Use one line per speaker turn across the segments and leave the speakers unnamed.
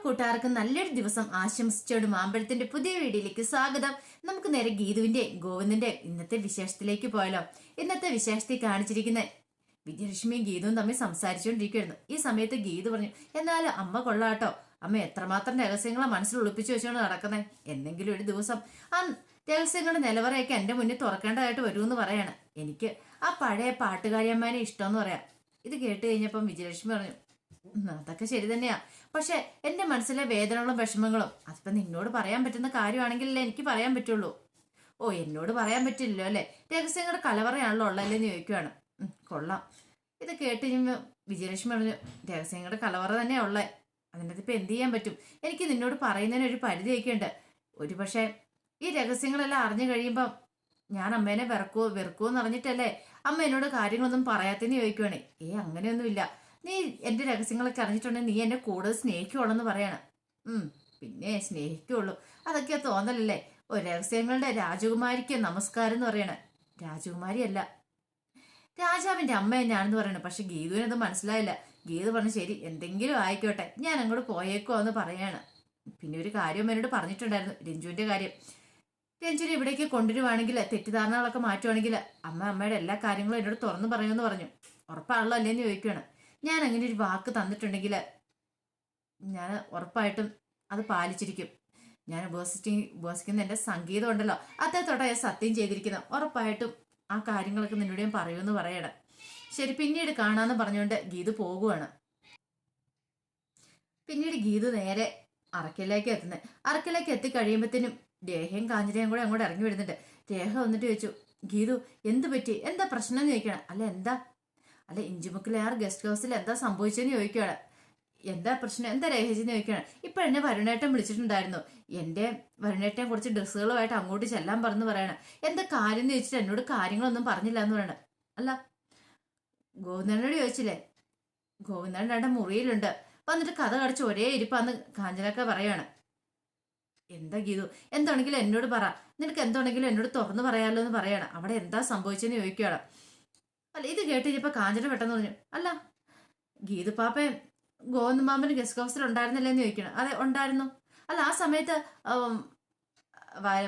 കൂട്ടുകാർക്ക് നല്ലൊരു ദിവസം ആശംസിച്ചോട് മാമ്പഴത്തിന്റെ പുതിയ വീഡിയോയിലേക്ക് സ്വാഗതം. നമുക്ക് നേരെ ഗീതുവിന്റെ ഗോവിന്ദന്റെ ഇന്നത്തെ വിശേഷത്തിലേക്ക് പോയാലോ. ഇന്നത്തെ വിശേഷത്തിൽ കാണിച്ചിരിക്കുന്ന വിജയലക്ഷ്മിയും ഗീതുവും തമ്മിൽ സംസാരിച്ചുകൊണ്ടിരിക്കുകയായിരുന്നു. ഈ സമയത്ത് ഗീതു പറഞ്ഞു എന്നാലും അമ്മ കൊള്ളാട്ടോ. അമ്മ എത്രമാത്രം രഹസ്യങ്ങളെ മനസ്സിൽ ഒളിപ്പിച്ചു വെച്ചാണ് നടക്കുന്നത് എന്തെങ്കിലും ഒരു ദിവസം ആ രഹസ്യങ്ങളുടെ നിലവറയൊക്കെ എന്റെ മുന്നിൽ തുറക്കേണ്ടതായിട്ട് വരുമെന്ന് പറയാണ്. എനിക്ക് ആ പഴയ പാട്ടുകാരിയമ്മേനെ ഇഷ്ടമെന്ന് പറയാം. ഇത് കേട്ട് കഴിഞ്ഞപ്പം വിജയലക്ഷ്മി പറഞ്ഞു "ഉം, അതൊക്കെ ശരി തന്നെയാ. പക്ഷെ എന്റെ മനസ്സിലെ വേദനകളും വിഷമങ്ങളും അതിപ്പോ നിന്നോട് പറയാൻ പറ്റുന്ന കാര്യമാണെങ്കിലല്ലേ എനിക്ക് പറയാൻ പറ്റുള്ളൂ. ഓ എന്നോട് പറയാൻ പറ്റില്ലല്ലോ അല്ലെ? രഹസ്യങ്ങളുടെ കലവറയാണല്ലോ ഉള്ളതെന്ന് ചോദിക്കുവാണ്. "ഉം, കൊള്ളാം. ഇത് കേട്ട് കഴിയുമ്പോൾ വിജയലക്ഷ്മി പറഞ്ഞു രഹസ്യങ്ങളുടെ കലവറ തന്നെയാ ഉള്ളത് അതിന്റെ ഇപ്പൊ എന്ത് ചെയ്യാൻ പറ്റും? എനിക്ക് നിന്നോട് പറയുന്നതിന് ഒരു പരിധിയൊക്കെ ഉണ്ട് ഒരു പക്ഷേ ഈ രഹസ്യങ്ങളെല്ലാം അറിഞ്ഞു കഴിയുമ്പോൾ ഞാൻ അമ്മേനെ വെറുക്കോ വെറുക്കോ എന്ന് അറിഞ്ഞിട്ടല്ലേ അമ്മ എന്നോട് കാര്യങ്ങളൊന്നും പറയാത്തെന്ന് ചോദിക്കുവാണേ. ഏ അങ്ങനെയൊന്നുമില്ല. നീ എന്റെ രഹസ്യങ്ങളൊക്കെ അറിഞ്ഞിട്ടുണ്ടെങ്കിൽ നീ എന്നെ കൂടുതൽ സ്നേഹിക്കുള്ളൂ പറയാണ്. പിന്നെ സ്നേഹിക്കുള്ളൂ. അതൊക്കെ തോന്നലല്ലേ? ഓ രഹസ്യങ്ങളുടെ രാജകുമാരിക്ക് നമസ്കാരം എന്ന് പറയണ. രാജകുമാരിയല്ല. രാജാവിന്റെ അമ്മ തന്നെയാണെന്ന് പറയണേ. പക്ഷെ അത് മനസ്സിലായില്ല. ഗീതു പറഞ്ഞു ശരി എന്തെങ്കിലും ആയിക്കോട്ടെ. ഞാൻ അങ്ങോട്ട് പോയേക്കോ എന്ന് പറയാണ്. പിന്നെ ഒരു കാര്യം എന്നോട് പറഞ്ഞിട്ടുണ്ടായിരുന്നു. രഞ്ജുവിന്റെ കാര്യം. രഞ്ജുവിനെ ഇവിടേക്ക് കൊണ്ടുവരുവാണെങ്കിൽ തെറ്റിദ്ധാരണകളൊക്കെ മാറ്റുവാണെങ്കിൽ അമ്മ അമ്മയുടെ എല്ലാ കാര്യങ്ങളും എന്നോട് തുറന്നു പറയുമെന്ന് പറഞ്ഞു. ഉറപ്പാണല്ലോ അല്ലേന്ന് ചോദിക്കുകയാണ് ഞാൻ അങ്ങനെ ഒരു വാക്ക് തന്നിട്ടുണ്ടെങ്കിൽ ഞാൻ ഉറപ്പായിട്ടും അത് പാലിച്ചിരിക്കും. ഞാൻ ഉപവസിച്ച് ഉപവസിക്കുന്ന എന്റെ സംഗീതം ഉണ്ടല്ലോ അദ്ദേഹത്തോടെ ഞാൻ സത്യം ചെയ്തിരിക്കുന്നു. ഉറപ്പായിട്ടും ആ കാര്യങ്ങളൊക്കെ നിന്നോട് ഞാൻ പറയുമെന്ന് പറയണം. ശരി പിന്നീട് കാണാമെന്ന് പറഞ്ഞുകൊണ്ട് ഗീതു പോകുവാണ്. പിന്നീട് ഗീതു നേരെ അറക്കലേക്ക് എത്തുന്നത് അറക്കലേക്ക് എത്തിക്കഴിയുമ്പോഴത്തേനും രേഖയും കാഞ്ഞിരയും കൂടെ അങ്ങോട്ട് ഇറങ്ങി വരുന്നുണ്ട്. രേഖ വന്നിട്ട് ചോദിച്ചു ഗീതു എന്ത് പറ്റി? എന്താ പ്രശ്നം എന്ന് ചോദിക്കണം അല്ല എന്താ അല്ല ഇഞ്ചിമുക്കിലാർ ഗസ്റ്റ് ഹൗസിൽ എന്താ സംഭവിച്ചെന്ന് ചോദിക്കുകയാണ്. എന്താ പ്രശ്നം? എന്താ രഹസ്യം ചോദിക്കുകയാണ്. ഇപ്പൊ എന്നെ വരുണേട്ടൻ വിളിച്ചിട്ടുണ്ടായിരുന്നു. എന്റെ വരുണേട്ടൻ കുറച്ച് ഡ്രസ്സുകളുമായിട്ട് അങ്ങോട്ട് ചെല്ലാൻ പറഞ്ഞു പറയണം. എന്താ കാര്യം എന്ന് ചോദിച്ചിട്ട് എന്നോട് കാര്യങ്ങളൊന്നും പറഞ്ഞില്ല എന്ന് പറയണം. അല്ല ഗോവിന്ദനോട് ചോദിച്ചില്ലേ? ഗോവിന്ദൻ മുറിയിലുണ്ട്. വന്നിട്ട് കഥ കടച്ച് ഒരേ ഇരിപ്പാന്ന് കാഞ്ചനൊക്കെ പറയാണ്. എന്താ ഗീതു? എന്താണെങ്കിലും എന്നോട് പറ. നിനക്ക് എന്താണെങ്കിലും എന്നോട് തുറന്നു പറയാലോ എന്ന് പറയാണ്. അവിടെ എന്താ സംഭവിച്ചെന്ന് ചോദിക്കുകയാണ്. അല്ല ഇത് കേട്ട് കാഞ്ചന പെട്ടെന്ന് പറഞ്ഞു അല്ല ഗീതു പാപ്പയും ഗോവിന്ദ മാമന് ഗസ്റ്റ് ഹൗസിൽ ഉണ്ടായിരുന്നില്ലേ എന്ന് ചോദിക്കണം. അതെ ഉണ്ടായിരുന്നു. അല്ല ആ സമയത്ത്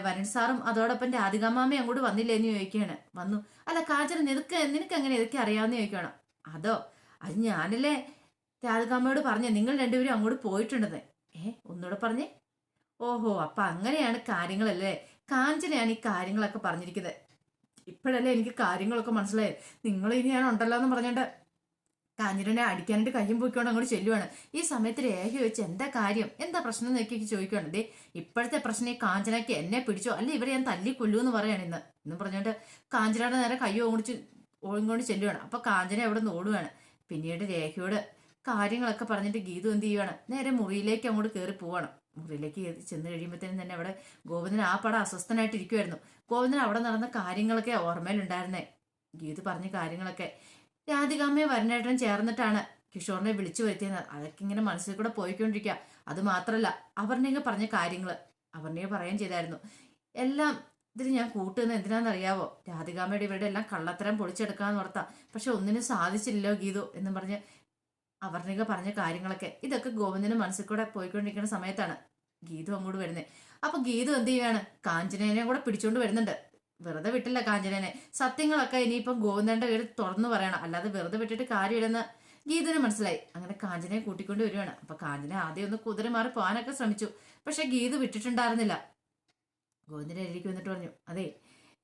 വരുൺ സാറും അതോടൊപ്പം രാധികാമാമയും അങ്ങോട്ട് വന്നില്ലേ എന്ന് ചോദിക്കുകയാണ്. വന്നു. അല്ല കാഞ്ചന നിനക്ക് നിനക്ക് എങ്ങനെ ഇതൊക്കെ അറിയാമെന്ന് ചോദിക്കണം അതോ അത് ഞാനല്ലേ രാധികാമ്മയോട് പറഞ്ഞു നിങ്ങൾ രണ്ടുപേരും അങ്ങോട്ട് പോയിട്ടുണ്ടെന്ന്. ഏ ഒന്നുകൂടെ പറഞ്ഞേ. ഓഹോ അപ്പൊ അങ്ങനെയാണ് കാര്യങ്ങളല്ലേ? കാഞ്ചനയാണ് ഈ കാര്യങ്ങളൊക്കെ പറഞ്ഞിരിക്കുന്നത്. ഇപ്പോഴല്ലേ എനിക്ക് കാര്യങ്ങളൊക്കെ മനസ്സിലായത്. നിങ്ങൾ ഇനി ഞാൻ ഉണ്ടല്ലോ എന്ന് പറഞ്ഞിട്ട് കാഞ്ഞിരനെ അടിക്കാനായിട്ട് കയ്യും പോയിക്കൊണ്ട് അങ്ങോട്ട് ചെല്ലുവാണ്. ഈ സമയത്ത് രേഖ വെച്ച് എന്താ കാര്യം? എന്താ പ്രശ്നം എന്ന് നോക്കി ചോദിക്കുകയാണ് ദേ ഇപ്പോഴത്തെ പ്രശ്നം ഈ കാഞ്ചനയ്ക്ക് എന്നെ പിടിച്ചോ? അല്ലെ ഇവരെ ഞാൻ തല്ലി കൊല്ലൂ എന്ന് പറയാണ് ഇന്ന്. എന്ന് പറഞ്ഞുകൊണ്ട് കാഞ്ചനയുടെ നേരെ കയ്യോ ഓടിച്ച് ഓടിക്കൊണ്ട് ചെല്ലുവാണ്. അപ്പൊ കാഞ്ചന അവിടെ നിന്ന് ഓടുവാണ്. പിന്നീട് രേഖയോട് കാര്യങ്ങളൊക്കെ പറഞ്ഞിട്ട് ഗീതു എന്ത് ചെയ്യുവാണ്? നേരെ മുറിയിലേക്ക് അങ്ങോട്ട് കയറി പോവാണ്. മുറിയിലേക്ക് ചെന്ന് കഴിയുമ്പോഴത്തേനും തന്നെ അവിടെ ഗോവിന്ദൻ ആ പടം അസ്വസ്ഥനായിട്ടിരിക്കുമായിരുന്നു ഗോവിന്ദൻ അവിടെ നടന്ന കാര്യങ്ങളൊക്കെ ഓർമ്മയിലുണ്ടായിരുന്നേ. ഗീത് പറഞ്ഞ കാര്യങ്ങളൊക്കെ. രാധികാമ്മയെ വരനേട്ടനും ചേർന്നിട്ടാണ് കിഷോറിനെ വിളിച്ചു വരുത്തിയത്. അതൊക്കെ ഇങ്ങനെ മനസ്സിൽ കൂടെ പോയിക്കൊണ്ടിരിക്കുക. അത് മാത്രമല്ല അപർണയൊക്കെ പറഞ്ഞ കാര്യങ്ങൾ അപർണയെ പറയുകയും ചെയ്തായിരുന്നു. എല്ലാം ഇതിന് ഞാൻ കൂട്ടുന്നത് എന്തിനാണെന്നറിയാവോ? രാധികാമ്മയുടെ ഇവരുടെ എല്ലാം കള്ളത്തരം പൊളിച്ചെടുക്കാന്ന് ഓർത്താ. പക്ഷെ ഒന്നിനും സാധിച്ചില്ലല്ലോ ഗീതു എന്ന് പറഞ്ഞ് അവർണിക പറഞ്ഞ കാര്യങ്ങളൊക്കെ. ഇതൊക്കെ ഗോവിന്ദന് മനസ്സിൽ കൂടെ പോയിക്കൊണ്ടിരിക്കുന്ന സമയത്താണ് ഗീതു അങ്ങോട്ട് വരുന്നത് അപ്പൊ ഗീതു എന്ത് ചെയ്യുകയാണ് കാഞ്ചനേനെ കൂടെ പിടിച്ചോണ്ട് വരുന്നുണ്ട്. വെറുതെ വിട്ടില്ല കാഞ്ചനേനെ. സത്യങ്ങളൊക്കെ ഇനിയിപ്പം ഗോവിന്ദന്റെ കയ്യിൽ തുറന്നു പറയണം. അല്ലാതെ വെറുതെ വിട്ടിട്ട് കാര്യമില്ലെന്ന് ഗീതുവിന് മനസ്സിലായി. അങ്ങനെ കാഞ്ചനയെ കൂട്ടിക്കൊണ്ട് വരുവാണ്. അപ്പൊ കാഞ്ചന ആദ്യം ഒന്ന് കുതിര മാറി പോകാനൊക്കെ ശ്രമിച്ചു. പക്ഷെ ഗീതു വിട്ടിട്ടുണ്ടായിരുന്നില്ല. ഗോവിന്ദന്റെ എഴുതിക്ക് വന്നിട്ട് പറഞ്ഞു അതെ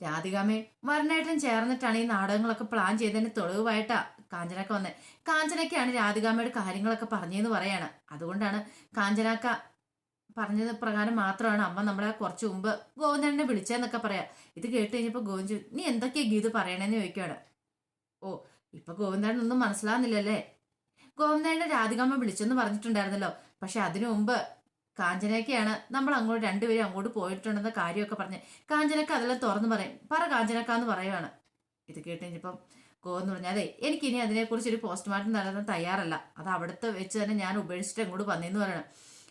രാധികാമേ മരണായിട്ടും ചേർന്നിട്ടാണ് ഈ നാടകങ്ങളൊക്കെ പ്ലാൻ ചെയ്തതിന് തെളിവായിട്ടാ കാഞ്ചനക്ക വന്നേ. കാഞ്ചനക്കയാണ് രാധികാമ്മയുടെ കാര്യങ്ങളൊക്കെ പറഞ്ഞതെന്ന് പറയാണ്. അതുകൊണ്ടാണ് കാഞ്ചനാക്ക പറഞ്ഞത് പ്രകാരം മാത്രമാണ് അമ്മ നമ്മളെ കുറച്ച് മുമ്പ് ഗോവിന്ദനെ വിളിച്ചതെന്നൊക്കെ പറയാം. ഇത് കേട്ട് കഴിഞ്ഞപ്പോൾ ഗോവിന്ദ് നീ എന്തൊക്കെയാ ഗീത് പറയണേന്ന് ചോദിക്കുകയാണ്. ഓ ഇപ്പൊ ഗോവിന്ദനൊന്നും മനസ്സിലാവുന്നില്ലല്ലേ? ഗോവിന്ദനെ രാധികാമ്മ വിളിച്ചെന്ന് പറഞ്ഞിട്ടുണ്ടായിരുന്നല്ലോ. പക്ഷെ അതിനു മുമ്പ് കാഞ്ചനയ്ക്കാണ് നമ്മൾ അങ്ങോട്ട് രണ്ടുപേരും അങ്ങോട്ട് പോയിട്ടുണ്ടെന്ന കാര്യമൊക്കെ പറഞ്ഞ് കാഞ്ചനക്ക അതെല്ലാം തുറന്നു പറയും. പറ കാഞ്ചനക്ക എന്ന് പറയുവാണ്. ഇത് കേട്ട് കഴിഞ്ഞപ്പം ഗോവെന്ന് പറഞ്ഞാൽ അതെ എനിക്കിനി അതിനെക്കുറിച്ച് ഒരു പോസ്റ്റ്മോർട്ടം നടത്താൻ തയ്യാറല്ല. അത് അവിടുത്തെ വെച്ച് തന്നെ ഞാൻ ഉപേക്ഷിച്ചിട്ട് അങ്ങോട്ട് വന്നേന്ന് പറയണം.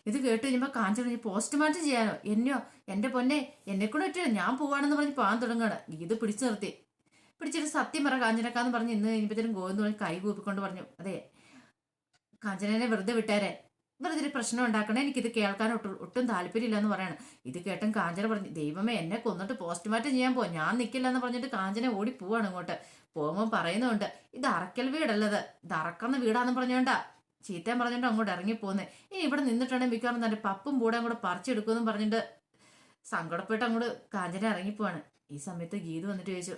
ഇത് കേട്ട് കഴിഞ്ഞപ്പോൾ കാഞ്ചന പോസ്റ്റ്മോർട്ടം ചെയ്യാനോ? എന്നെയോ? എന്റെ പൊന്നെ എന്നെ കൂടെ പറ്റില്ല. ഞാൻ പോവാണെന്ന് പറഞ്ഞ് പോകാൻ തുടങ്ങുകയാണ്. ഇത് പിടിച്ചു നിർത്തി. പിടിച്ചിട്ട് സത്യം പറ കാഞ്ചനക്കാന്ന് പറഞ്ഞ് ഇന്ന് കഴിഞ്ഞപ്പോഴത്തേനും ഗോവെന്ന് പറഞ്ഞ് കൈ കൂപ്പിക്കൊണ്ട് പറഞ്ഞു അതെ കാഞ്ചനെ വെറുതെ വിട്ടേരെ. വെറുതെ പ്രശ്നം ഉണ്ടാക്കണേ എനിക്കിത് കേൾക്കാൻ ഒട്ടും ഒട്ടും താല്പര്യമില്ല എന്ന് പറയണം. ഇത് കേട്ടും കാഞ്ചന പറഞ്ഞു ദൈവമേ എന്നെ കൊന്നിട്ട് പോസ്റ്റ്മോർട്ടം ചെയ്യാൻ പോകും ഞാൻ നിൽക്കില്ല എന്ന് പറഞ്ഞിട്ട് കാഞ്ചന ഓടി പോവാണ് ഇങ്ങോട്ട്. പോകുമ്പോൾ പറയുന്നുണ്ട് ഇത് അറക്കൽ വീടല്ലത് ഇത് അറക്കുന്ന വീടാന്ന് പറഞ്ഞോണ്ടാ ചീത്തയും പറഞ്ഞിട്ട് അങ്ങോട്ട് ഇറങ്ങി പോകുന്നത് ഇനി ഇവിടെ നിന്നിട്ടുണ്ടെങ്കിൽ മിക്കവാറും തന്നെ പപ്പും കൂടെ അങ്ങോട്ട് പറിച്ചെടുക്കുമെന്ന് പറഞ്ഞിട്ട് സങ്കടപ്പെട്ട് അങ്ങോട്ട് കാഞ്ചന ഇറങ്ങിപ്പോവാണ്. ഈ സമയത്ത് ഗീത് വന്നിട്ട് ചോദിച്ചു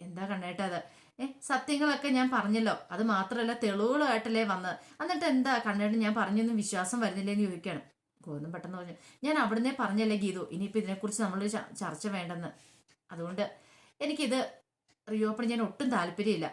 എന്താ കണ്ണേട്ടത് സത്യങ്ങളൊക്കെ ഞാൻ പറഞ്ഞല്ലോ. അത് മാത്രമല്ല തെളിവുകളായിട്ടല്ലേ വന്നത്. എന്നിട്ട് എന്താ കണ്ണേട്ട് ഞാൻ പറഞ്ഞൊന്നും വിശ്വാസം വരുന്നില്ലേന്ന് ചോദിക്കുകയാണ് ഗോവിന്ദൻ പെട്ടെന്ന് പറഞ്ഞു ഞാൻ അവിടുന്ന് പറഞ്ഞല്ലേ ഗീതു? ഇനിയിപ്പോൾ ഇതിനെക്കുറിച്ച് നമ്മൾ ചർച്ച വേണ്ടെന്ന്. അതുകൊണ്ട് എനിക്കിത് റീഓപ്പൺ ചെയ്യാൻ ഒട്ടും താല്പര്യമില്ല.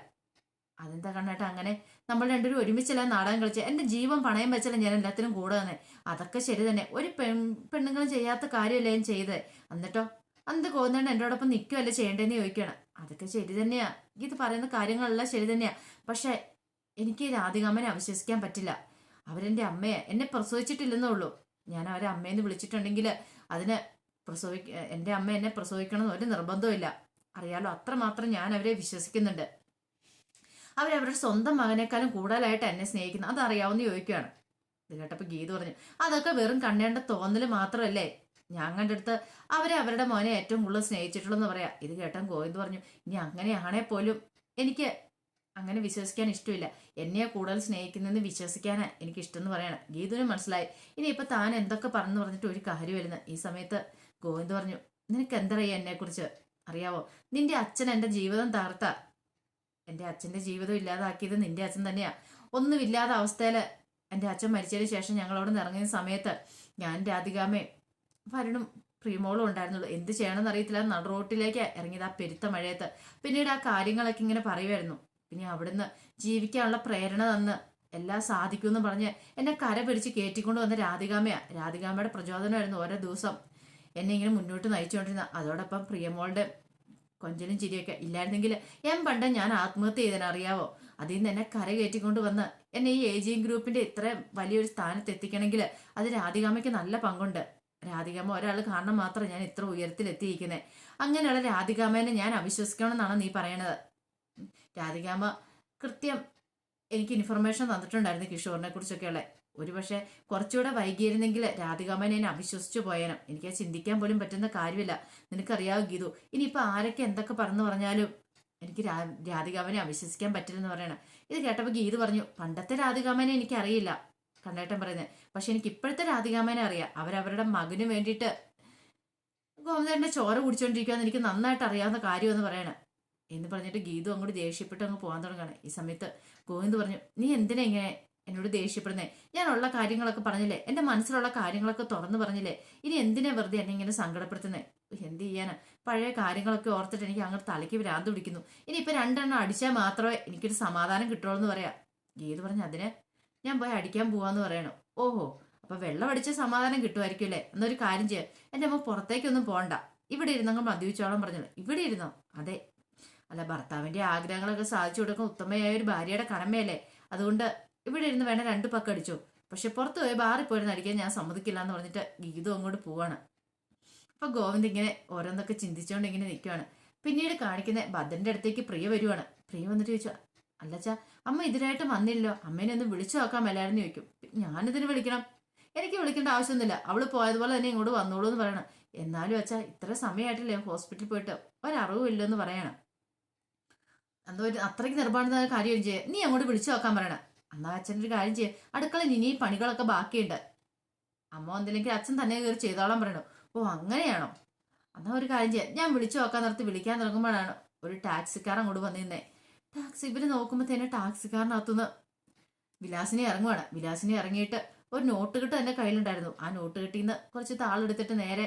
അതെന്താ കണ്ണേട്ട അങ്ങനെ? നമ്മൾ രണ്ടുപേരും ഒരുമിച്ചല്ല നാടകം കളിച്ച്? എന്റെ ജീവൻ പണയം വെച്ചല്ല ഞാൻ എല്ലാത്തിനും കൂടെ തന്നെ അതൊക്കെ ശരി തന്നെ. ഒരു പെൺ പെണ്ണുങ്ങളും ചെയ്യാത്ത കാര്യമല്ലേ ഞാൻ ചെയ്തത് എന്നിട്ടോ അന്ത് കോന്നേണ്ട എന്നോടൊപ്പം നിൽക്കുമല്ലേ ചെയ്യേണ്ടതെന്ന് ചോദിക്കുകയാണ്. അതൊക്കെ ശരി തന്നെയാ. ഇത് പറയുന്ന കാര്യങ്ങളെല്ലാം ശരി തന്നെയാ. പക്ഷെ എനിക്ക് രാധികാമ്മനെ അവിശ്വസിക്കാൻ പറ്റില്ല. അവരെന്റെ അമ്മയെ എന്നെ പ്രസവിച്ചിട്ടില്ലെന്നേ ഉള്ളൂ ഞാൻ അവരെ അമ്മയെന്ന് വിളിച്ചിട്ടുണ്ടെങ്കിൽ അതിന് പ്രസവി എന്റെ അമ്മ എന്നെ പ്രസവിക്കണമെന്ന് ഒരു നിർബന്ധമില്ല അറിയാലോ അത്രമാത്രം ഞാൻ അവരെ വിശ്വസിക്കുന്നുണ്ട്. അവരവരുടെ സ്വന്തം മകനേക്കാളും കൂടുതലായിട്ട് എന്നെ സ്നേഹിക്കുന്നു. അതറിയാവുന്ന ചോദിക്കുകയാണ്. ഇത് കേട്ടപ്പോൾ ഗീത പറഞ്ഞു അതൊക്കെ വെറും കണ്ണേണ്ട തോന്നൽ മാത്രമല്ലേ? ഞങ്ങളുടെ അടുത്ത് അവരെ അവരുടെ മോനെ ഏറ്റവും കൂടുതൽ സ്നേഹിച്ചിട്ടുള്ളൂ എന്ന് പറയാം. ഇത് കേട്ടാൻ ഗോവിന്ദ് പറഞ്ഞു ഇനി അങ്ങനെയാണേ പോലും എനിക്ക് അങ്ങനെ വിശ്വസിക്കാൻ ഇഷ്ടമില്ല. എന്നെ കൂടുതൽ സ്നേഹിക്കുന്നതെന്ന് വിശ്വസിക്കാനാ എനിക്ക് ഇഷ്ടമെന്ന് പറയണം. ഗീതുവിന് മനസ്സിലായി. ഇനിയിപ്പോൾ താൻ എന്തൊക്കെ പറഞ്ഞു പറഞ്ഞിട്ട് ഒരു കാര്യം വരുന്ന ഈ സമയത്ത് ഗോവിന്ദ് പറഞ്ഞു നിനക്ക് എന്തറിയാം എന്നെക്കുറിച്ച്? അറിയാവോ? നിന്റെ അച്ഛൻ എന്റെ ജീവിതം തകർത്ത. എന്റെ അച്ഛന്റെ ജീവിതം ഇല്ലാതാക്കിയത് നിന്റെ അച്ഛൻ തന്നെയാ. ഒന്നുമില്ലാത്ത അവസ്ഥയിൽ എന്റെ അച്ഛൻ മരിച്ചതിന് ശേഷം ഞങ്ങളോട് അവിടെ നിന്ന് ഇറങ്ങിയ സമയത്ത് ഞാൻ രാധികാമേ ഭരണും പ്രിയമോളും ഉണ്ടായിരുന്നുള്ളൂ. എന്ത് ചെയ്യണമെന്ന് അറിയത്തില്ല. നട റോട്ടിലേക്ക് ഇറങ്ങിയത് ആ പെരുത്ത മഴയത്ത്. പിന്നീട് ആ കാര്യങ്ങളൊക്കെ ഇങ്ങനെ പറയുമായിരുന്നു. പിന്നെ അവിടുന്ന് ജീവിക്കാനുള്ള പ്രേരണ തന്ന് എല്ലാം സാധിക്കുമെന്ന് പറഞ്ഞ് എന്നെ കര പിടിച്ച് കയറ്റിക്കൊണ്ട് വന്ന രാധികാമയാ രാധികാമയുടെ പ്രചോദനമായിരുന്നു ഓരോ ദിവസം. എന്നെ ഇങ്ങനെ മുന്നോട്ട് നയിച്ചുകൊണ്ടിരുന്ന. അതോടൊപ്പം പ്രിയമോളുടെ കൊഞ്ചലും ചിരിയൊക്കെ ഇല്ലായിരുന്നെങ്കിൽ ഞാൻ പണ്ട് ഞാൻ ആത്മഹത്യ ചെയ്തതിനറിയാവോ അതിൽ നിന്ന് എന്നെ കര കയറ്റിക്കൊണ്ട് വന്ന് എന്നെ ഈ ഏജിങ് ഗ്രൂപ്പിന്റെ ഇത്ര വലിയൊരു സ്ഥാനത്ത് എത്തിക്കണമെങ്കിൽ അത് രാധികാമയ്ക്ക് നല്ല പങ്കുണ്ട്. രാധികാമ ഒരാൾ കാരണം മാത്രം ഞാൻ ഇത്ര ഉയരത്തിലെത്തിയിരിക്കുന്നത് അങ്ങനെയുള്ള രാധികാമേനെ ഞാൻ അവിശ്വസിക്കണം എന്നാണ് നീ പറയണത്. രാധികാമ കൃത്യം എനിക്ക് ഇൻഫർമേഷൻ തന്നിട്ടുണ്ടായിരുന്നു കിഷോറിനെ കുറിച്ചൊക്കെയുള്ള. ഒരുപക്ഷെ കുറച്ചുകൂടെ വൈകിയിരുന്നെങ്കിൽ രാധികാമനെ എന്നെ അവിശ്വസിച്ചു പോയേനും. എനിക്ക് ചിന്തിക്കാൻ പോലും പറ്റുന്ന കാര്യമില്ല. നിനക്കറിയാവോ ഗീതു ഇനിയിപ്പോൾ ആരൊക്കെ എന്തൊക്കെ പറഞ്ഞു പറഞ്ഞാലും എനിക്ക് രാധികാമനെ അവിശ്വസിക്കാൻ പറ്റില്ലെന്ന് പറയണം. ഇത് കേട്ടപ്പോൾ ഗീതു പറഞ്ഞു പണ്ടത്തെ രാധികാമനെ എനിക്കറിയില്ല. കണ്ണേട്ടൻ പറയുന്നത് പക്ഷെ എനിക്ക് ഇപ്പോഴത്തെ രാധികാമേനെ അറിയാം. അവരവരുടെ മകന് വേണ്ടിയിട്ട് ഗോവിന്ദന്റെ ചോര കുടിച്ചോണ്ടിരിക്കുകയെന്ന് എനിക്ക് നന്നായിട്ട് അറിയാവുന്ന കാര്യമെന്ന് പറയണം. എന്ന് പറഞ്ഞിട്ട് ഗീതു അങ്ങോട്ട് ദേഷ്യപ്പെട്ട് അങ്ങ് പോകാൻ തുടങ്ങുകയാണ്. ഈ സമയത്ത് ഗോവിന്ദ് പറഞ്ഞു നീ എന്തിനാ ഇങ്ങനെ എന്നോട് ദേഷ്യപ്പെടുന്നേ? ഞാനുള്ള കാര്യങ്ങളൊക്കെ പറഞ്ഞില്ലേ? എന്റെ മനസ്സിലുള്ള കാര്യങ്ങളൊക്കെ തുറന്നു പറഞ്ഞില്ലേ? ഇനി എന്തിനാ വെറുതെ എന്നെ ഇങ്ങനെ സങ്കടപ്പെടുത്തുന്നേ? എന്ത് ചെയ്യാനാ? പഴയ കാര്യങ്ങളൊക്കെ ഓർത്തിട്ട് എനിക്ക് അങ്ങോട്ട് തലയ്ക്ക് ഭ്രാന്ത് പിടിക്കുന്നു. ഇനി ഇപ്പം രണ്ടെണ്ണം അടിച്ചാൽ മാത്രമേ എനിക്കൊരു സമാധാനം കിട്ടുള്ളൂ എന്ന് പറയാം. ഗീത് പറഞ്ഞു അതിന് ഞാൻ പോയി അടിക്കാൻ പോവാന്ന് പറയണു. ഓഹോ അപ്പൊ വെള്ളം അടിച്ച സമാധാനം കിട്ടുമായിരിക്കും അല്ലേ? എന്നൊരു കാര്യം ചെയ്യാം. എന്റെ അമ്മ പുറത്തേക്കൊന്നും പോകണ്ട ഇവിടെ ഇരുന്നങ്ങ് മദ്യപിച്ചോളം പറഞ്ഞല്ലോ? ഇവിടെ ഇരുന്നോ? അതെ. അല്ല ഭർത്താവിന്റെ ആഗ്രഹങ്ങളൊക്കെ സാധിച്ചു കൊടുക്കാൻ ഉത്തമയായ ഒരു ഭാര്യയുടെ കടമയല്ലേ? അതുകൊണ്ട് ഇവിടെ ഇരുന്ന് വേണം രണ്ട് പക്ക അടിച്ചു. പക്ഷെ പുറത്ത് പോയി ബാറിൽ പോയിരുന്ന് അടിക്കാൻ ഞാൻ സമ്മതിക്കില്ല എന്ന് പറഞ്ഞിട്ട് ഗീതം അങ്ങോട്ട് പോവാണ്. അപ്പൊ ഗോവിന്ദ് ഇങ്ങനെ ഓരോന്നൊക്കെ ചിന്തിച്ചുകൊണ്ട് ഇങ്ങനെ നിൽക്കുവാണ് പിന്നീട് കാണിക്കുന്ന ഭദ്രന്റെ അടുത്തേക്ക് പ്രിയ വരുവാണ്. പ്രിയ വന്നിട്ട് ചോദിച്ചു അല്ലച്ചാ അമ്മ ഇതിനായിട്ട് വന്നില്ലോ അമ്മേനെ ഒന്ന് വിളിച്ചു നോക്കാൻ മേലായിരുന്നു ചോദിക്കും. ഞാനിതിന് വിളിക്കണം? എനിക്ക് വിളിക്കേണ്ട ആവശ്യമൊന്നുമില്ല. അവൾ പോയതുപോലെ തന്നെ ഇങ്ങോട്ട് വന്നോളൂ എന്ന് പറയണം. എന്നാലും അച്ഛാ ഇത്ര സമയമായിട്ടില്ലേ ഹോസ്പിറ്റലിൽ പോയിട്ട്? ഒരറിവും ഇല്ലെന്ന് പറയണം. എന്തോ ഒരു അത്രയ്ക്ക് നിർബന്ധമായ കാര്യം ചെയ്യേ നീ അങ്ങോട്ട് വിളിച്ചു നോക്കാൻ പറയണം. എന്നാ അച്ഛന്റെ ഒരു കാര്യം ചെയ്യേ. അടുക്കള ഇനിയും പണികളൊക്കെ ബാക്കിയുണ്ട്. അമ്മ എന്തില്ലെങ്കിൽ അച്ഛൻ തന്നെ കയറി ചെയ്തോളാൻ പറയണു. ഓ അങ്ങനെയാണോ? എന്നാ ഒരു കാര്യം ചെയ്യാം. ഞാൻ വിളിച്ചു നോക്കാൻ നിർത്തി വിളിക്കാൻ തുടങ്ങുമ്പോഴാണ് ഒരു ടാക്സിക്കാർ അങ്ങോട്ട് വന്നിരുന്നേ. ടാക്സി ഇവർ നോക്കുമ്പോൾ തന്നെ ടാക്സിക്കാരനകത്തുനിന്ന് വിലാസിനെ ഇറങ്ങുവാണ്. വിലാസിനെ ഇറങ്ങിയിട്ട് ഒരു നോട്ട് കെട്ട് എന്റെ കയ്യിലുണ്ടായിരുന്നു. ആ നോട്ട് കെട്ടിൽ നിന്ന് കുറച്ച് താളെടുത്തിട്ട് നേരെ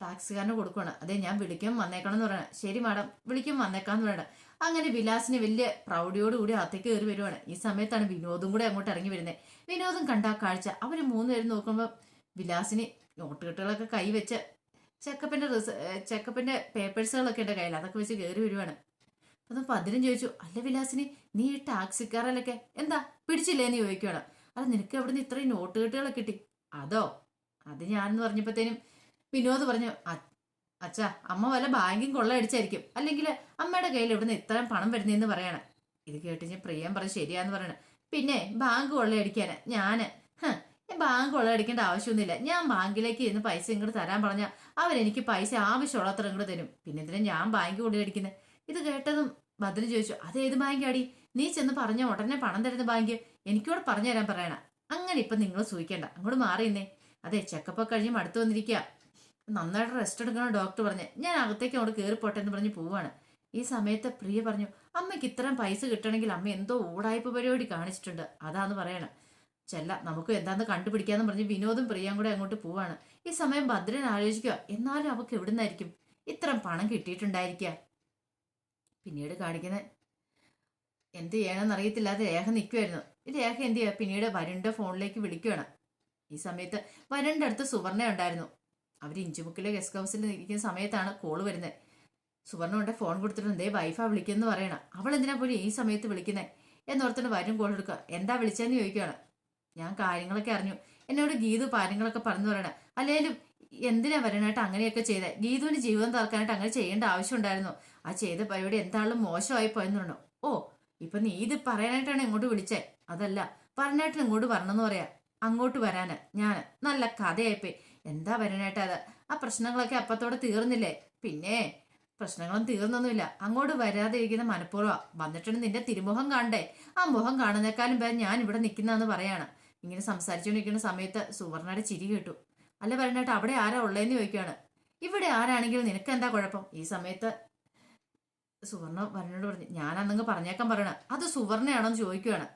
ടാക്സിക്കാരന് കൊടുക്കുവാണ്. അതെ ഞാൻ വിളിക്കും വന്നേക്കണം എന്ന് പറയണം. ശരി മാഡം വിളിക്കും വന്നേക്കാന്ന് പറയണം. അങ്ങനെ വിലാസിന് വലിയ പ്രൗഢിയോട് കൂടി അകത്തേക്ക് കയറി വരുവാണ്. ഈ സമയത്താണ് വിനോദും കൂടെ അങ്ങോട്ട് ഇറങ്ങി വരുന്നത് വിനോദം കണ്ട ആ കാഴ്ച. അവർ മൂന്നുപേരും നോക്കുമ്പോൾ വിലാസിന് നോട്ട് കെട്ടുകളൊക്കെ കൈവച്ച് ചെക്കപ്പിന്റെ റിസ ചെക്കപ്പിന്റെ പേപ്പേഴ്സുകളൊക്കെ എന്റെ കയ്യിൽ അതൊക്കെ വെച്ച് കയറി വരുവാണ്. അപ്പം പതിനും ചോദിച്ചു അല്ല വിലാസിനി നീ ഈ ടാക്സിക്കാരലൊക്കെ എന്താ പിടിച്ചില്ലേ നീ ചോദിക്കണം അല്ല നിനക്ക് എവിടുന്ന് ഇത്രയും നോട്ട് കെട്ടുകളൊക്കെ കിട്ടി. അതോ? അത് ഞാനെന്ന് പറഞ്ഞപ്പോഴത്തേനും വിനോദ് പറഞ്ഞു അച്ഛാ അമ്മ വല്ല ബാങ്കും കൊള്ളയടിച്ചായിരിക്കും അല്ലെങ്കിൽ അമ്മയുടെ കയ്യിൽ ഇവിടുന്ന് ഇത്രയും പണം വരുന്നതെന്ന് പറയണം. ഇത് കേട്ട് ഞാൻ പ്രിയം പറഞ്ഞ് ശരിയാന്ന് പറയണം. പിന്നെ ബാങ്ക് കൊള്ളയടിക്കാന് ഞാൻ ഹ്, ബാങ്ക് കൊള്ളയടിക്കേണ്ട ആവശ്യമൊന്നുമില്ല. ഞാൻ ബാങ്കിലേക്ക് ഇന്ന് പൈസ ഇങ്ങോട്ട് തരാൻ പറഞ്ഞാൽ അവരെനിക്ക് പൈസ ആവശ്യമുള്ളത്ര ഇങ്ങോട്ട് തരും. പിന്നെ ഇതിനെ ഞാൻ ബാങ്ക് കൊള്ളയടിക്കുന്നത് ഇത് കേട്ടതും ഭദ്രൻ ചോദിച്ചു അത് ഏത് ബാങ്കാടി? നീ ചെന്ന് പറഞ്ഞ ഉടനെ പണം തരുന്ന ബാങ്ക്. എനിക്കോട് പറഞ്ഞു തരാൻ പറയണ. അങ്ങനെ ഇപ്പൊ നിങ്ങൾ സൂചിക്കേണ്ട അങ്ങോട്ട് മാറിയെന്നേ. അതെ ചെക്കപ്പ് ഒക്കെ കഴിഞ്ഞ് മടുത്തു വന്നിരിക്കുക നന്നായിട്ട് റെസ്റ്റ് എടുക്കണം ഡോക്ടർ പറഞ്ഞ്. ഞാൻ അകത്തേക്ക് അങ്ങോട്ട് കയറി പോട്ടെന്ന് പറഞ്ഞ് പോവാണ്. ഈ സമയത്ത് പ്രിയ പറഞ്ഞു അമ്മയ്ക്ക് ഇത്രയും പൈസ കിട്ടണമെങ്കിൽ അമ്മ എന്തോ ഊടായ്പ പരിപാടി കാണിച്ചിട്ടുണ്ട്. അതാന്ന് പറയണം. ചെല്ല നമുക്ക് എന്താന്ന് കണ്ടുപിടിക്കാന്ന് പറഞ്ഞ് വിനോദും പ്രിയയും കൂടെ അങ്ങോട്ട് പോവാണ്. ഈ സമയം ഭദ്രൻ ആലോചിക്കുക എന്നാലും അവക്ക് എവിടുന്നായിരിക്കും? ഇത്രയും പണം കിട്ടിയിട്ടുണ്ടായിരിക്കുക പിന്നീട് കാണിക്കുന്നത് എന്ത് ചെയ്യണമെന്ന് അറിയത്തില്ലാതെ രേഖ നിൽക്കുമായിരുന്നു രേഖ എന്ത് ചെയ്യുക പിന്നീട് വരുണിന്റെ ഫോണിലേക്ക് വിളിക്കുകയാണ് ഈ സമയത്ത് വരുണിന്റെ അടുത്ത് സുവർണ ഉണ്ടായിരുന്നു. അവർ ഇഞ്ചുമുക്കിലെ ഗസ്റ്റ് ഹൗസിൽ ഇരിക്കുന്ന സമയത്താണ് കോൾ വരുന്നത് സുവർണ കൊണ്ട് ഫോൺ കൊടുത്തിട്ട് ദേ വൈഫാ വിളിക്കുമെന്ന് പറയണം. അവൾ എന്തിനാ പോലും ഈ സമയത്ത് വിളിക്കുന്നത് എന്നോർത്തിട്ട് വരും കോൾ എടുക്കുക. എന്താ വിളിച്ചതെന്ന് ചോദിക്കുകയാണ് ഞാൻ കാര്യങ്ങളൊക്കെ അറിഞ്ഞു. എന്നോട് ഗീതു കാര്യങ്ങളൊക്കെ പറഞ്ഞു പറയണം. അല്ലെങ്കിലും എന്തിനാ വരണായിട്ട് അങ്ങനെയൊക്കെ ചെയ്തത് ഗീതുവിന്റെ ജീവിതം തറക്കാനായിട്ട് അങ്ങനെ ചെയ്യേണ്ട ആവശ്യം ഉണ്ടായിരുന്നു. ആ ചെയ്ത പരിപാടി എന്താണല്ലോ മോശമായി പോയെന്നുണ്ടോ? ഓ ഇപ്പൊ നീ ഇത് പറയാനായിട്ടാണ് ഇങ്ങോട്ട് വിളിച്ചേ. അതല്ല പറഞ്ഞായിട്ട് ഇങ്ങോട്ട് വരണമെന്ന് പറയാ. അങ്ങോട്ട് വരാന്. ഞാൻ നല്ല കഥയായിപ്പോയി. എന്താ വരാനായിട്ട് അത് ആ പ്രശ്നങ്ങളൊക്കെ അപ്പത്തോടെ തീർന്നില്ലേ? പിന്നെ പ്രശ്നങ്ങളും തീർന്നൊന്നുമില്ല. അങ്ങോട്ട് വരാതെ ഇരിക്കുന്ന മനഃപൂർവം വന്നിട്ടുണ്ട് നിന്റെ തിരുമുഖം കാണണ്ടേ? ആ മുഖം കാണുന്നേക്കാളും പേര് ഞാൻ ഇവിടെ നിൽക്കുന്നതെന്ന് പറയാണ്. ഇങ്ങനെ സംസാരിച്ചുകൊണ്ടിരിക്കുന്ന സമയത്ത് സുവർണയുടെ ചിരി കേട്ടു. അല്ല വരണേട്ട് അവിടെ ആരാ ഉള്ളതെന്ന് ചോദിക്കുകയാണ് ഇവിടെ ആരാണെങ്കിലും നിനക്ക് എന്താ കുഴപ്പം? ഈ സമയത്ത് സുവർണ വരനോട് പറഞ്ഞു ഞാനന്നങ്ങ് പറഞ്ഞേക്കാൻ പറയണ. അത് സുവർണയാണോ എന്ന് ചോദിക്കുകയാണ്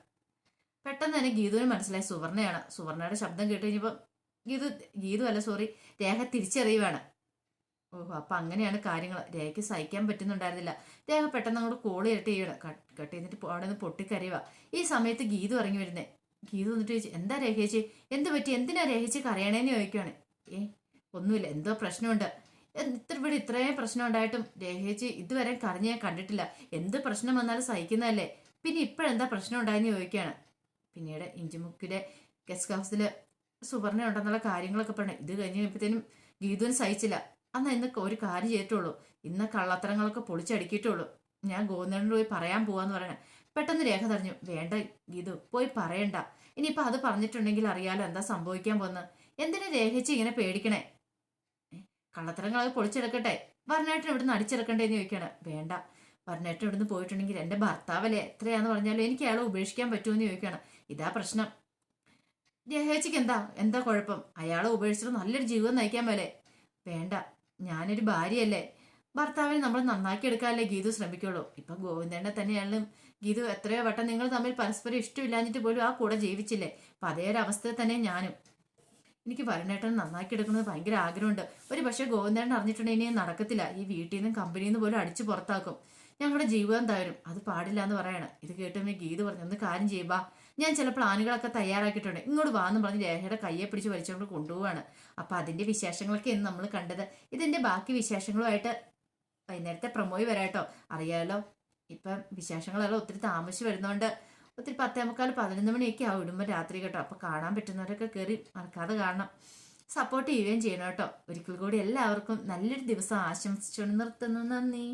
പെട്ടെന്ന് തന്നെ ഗീതുവിന് മനസ്സിലായി സുവർണയാണ്. സുവർണയുടെ ശബ്ദം കേട്ട് കഴിഞ്ഞപ്പോൾ ഗീതു ഗീതു അല്ല സോറി രേഖ തിരിച്ചറിയുവാണ്. ഓഹോ അപ്പൊ അങ്ങനെയാണ് കാര്യങ്ങൾ രേഖയ്ക്ക് സഹിക്കാൻ പറ്റുന്നുണ്ടായിരുന്നില്ല. രേഖ പെട്ടെന്ന് അങ്ങോട്ട് കോൾ ഇരട്ടി ചെയ്യണം. കട്ട് ചെയ്തിട്ട് അവിടെ നിന്ന് പൊട്ടിക്കരയുക ഈ സമയത്ത് ഗീതു ഇറങ്ങി വരുന്നേ. ഗീതു വന്നിട്ട് ചോദിച്ചു എന്താ രേഖേച്ചി എന്ത് പറ്റി? എന്തിനാ രേഖേച്ചി അറിയണേന്ന് ചോദിക്കുകയാണ് ഏ ഒന്നുമില്ല. എന്തോ പ്രശ്നമുണ്ട്. ഇത്ര ഇവിടെ ഇത്രയും പ്രശ്നം ഉണ്ടായിട്ടും രേഖേച്ചി ഇതുവരെ കറിഞ്ഞ് ഞാൻ കണ്ടിട്ടില്ല. എന്ത് പ്രശ്നം വന്നാലും സഹിക്കുന്നതല്ലേ? പിന്നെ ഇപ്പോഴെന്താ പ്രശ്നം ഉണ്ടായെന്ന് ചോദിക്കുകയാണ്. പിന്നീട് ഇഞ്ചിമുക്കിലെ ഗസ്റ്റ് ഹൗസിൽ സുവർണ ഉണ്ടെന്നുള്ള കാര്യങ്ങളൊക്കെ പറഞ്ഞു. ഇത് കഴിഞ്ഞ് കഴിയുമ്പോഴത്തേനും ഗീതുവിന് സഹിച്ചില്ല. അന്ന് ഇന്ന് ഒരു കാര്യം ചെയ്തിട്ടുള്ളൂ. ഇന്ന് കള്ളത്തരങ്ങളൊക്കെ പൊളിച്ചടുക്കിയിട്ടുള്ളൂ. ഞാൻ ഗോവിന്ദനോട് പോയി പറയാൻ പോവാന്ന് പറയണേ. പെട്ടെന്ന് രേഖ തടഞ്ഞു വേണ്ട ഗീതു പോയി പറയണ്ട. ഇനിയിപ്പൊ അത് പറഞ്ഞിട്ടുണ്ടെങ്കിൽ അറിയാലോ എന്താ സംഭവിക്കാൻ പോകുന്നത് എന്തിനു രേഖിച്ച് ഇങ്ങനെ പേടിക്കണേ? കള്ളത്തരങ്ങളൊക്കെ പൊളിച്ചെടുക്കട്ടെ. വർണേട്ടൻ ഇവിടുന്ന് അടിച്ചെടുക്കണ്ടേന്ന് ചോദിക്കാണ്. വേണ്ട വർണേട്ടൻ ഇവിടുന്ന് പോയിട്ടുണ്ടെങ്കിൽ എന്റെ ഭർത്താവല്ലേ എത്രയാന്ന് പറഞ്ഞാലും എനിക്ക് അയാളെ ഉപേക്ഷിക്കാൻ പറ്റുമെന്ന് ചോദിക്കണം. ഇതാ പ്രശ്നം. രേഖേച്ചിക്ക് എന്താ? എന്താ കുഴപ്പം? അയാളെ ഉപേക്ഷിച്ചിട്ട് നല്ലൊരു ജീവിതം നയിക്കാൻ പോലെ വേണ്ട ഞാനൊരു ഭാര്യയല്ലേ. ഭർത്താവിനെ നമ്മൾ നന്നാക്കി എടുക്കാനല്ലേ ഗീതു ശ്രമിക്കുള്ളൂ. ഇപ്പൊ ഗോവിന്ദനെ തന്നെയാണ് ഗീതു എത്രയോ വട്ടം നിങ്ങൾ തമ്മിൽ പരസ്പരം ഇഷ്ടമില്ലാഞ്ഞിട്ട് പോലും ആ കൂടെ ജീവിച്ചില്ലേ? അപ്പൊ അതേ ഒരു തന്നെ ഞാനും. എനിക്ക് വരണേട്ടൻ നന്നാക്കി എടുക്കുന്നത് ഭയങ്കര ആഗ്രഹമുണ്ട്. ഒരു പക്ഷേ ഗോവിന്ദേട്ടൻ അറിഞ്ഞിട്ടുണ്ടെങ്കിൽ ഇനി നടക്കത്തില്ല. ഈ വീട്ടിൽ നിന്നും കമ്പനിയിൽ നിന്ന് പോലും അടിച്ചു പുറത്താക്കും. ഞങ്ങളുടെ ജീവിതം തരും അത് പാടില്ല എന്ന് പറയണം. ഇത് കേട്ടുമ്പോൾ ഗീത് പറഞ്ഞു ഒന്ന് കാര്യം ചെയ്യുക ഞാൻ ചില പ്ലാനുകളൊക്കെ തയ്യാറാക്കിയിട്ടുണ്ട്. ഇങ്ങോട്ട് വാന്ന് പറഞ്ഞ് രേഖയുടെ കയ്യെ പിടിച്ച് വലിച്ചുകൊണ്ട് കൊണ്ടുപോവാണ്. അപ്പൊ അതിന്റെ വിശേഷങ്ങളൊക്കെ ഇന്ന് നമ്മൾ കണ്ടത്. ഇതിന്റെ ബാക്കി വിശേഷങ്ങളുമായിട്ട് വൈകുന്നേരത്തെ പ്രൊമോയി വരാട്ടോ അറിയാലോ? ഇപ്പം വിശേഷങ്ങളെല്ലാം ഒത്തിരി താമസിച്ച് വരുന്നതുകൊണ്ട് ഒത്തിരി പത്തേ മുക്കാൽ പതിനൊന്ന് മണിയൊക്കെ ആവും ഇടുമ്പോൾ രാത്രി കേട്ടോ. അപ്പൊ കാണാൻ പറ്റുന്നവരൊക്കെ കയറി മറക്കാതെ കാണണം. സപ്പോർട്ട് ചെയ്യുകയും ചെയ്യണം കേട്ടോ. ഒരിക്കൽ കൂടി എല്ലാവർക്കും നല്ലൊരു ദിവസം ആശംസിച്ചുകൊണ്ട് നിർത്തുന്നു. നന്ദി.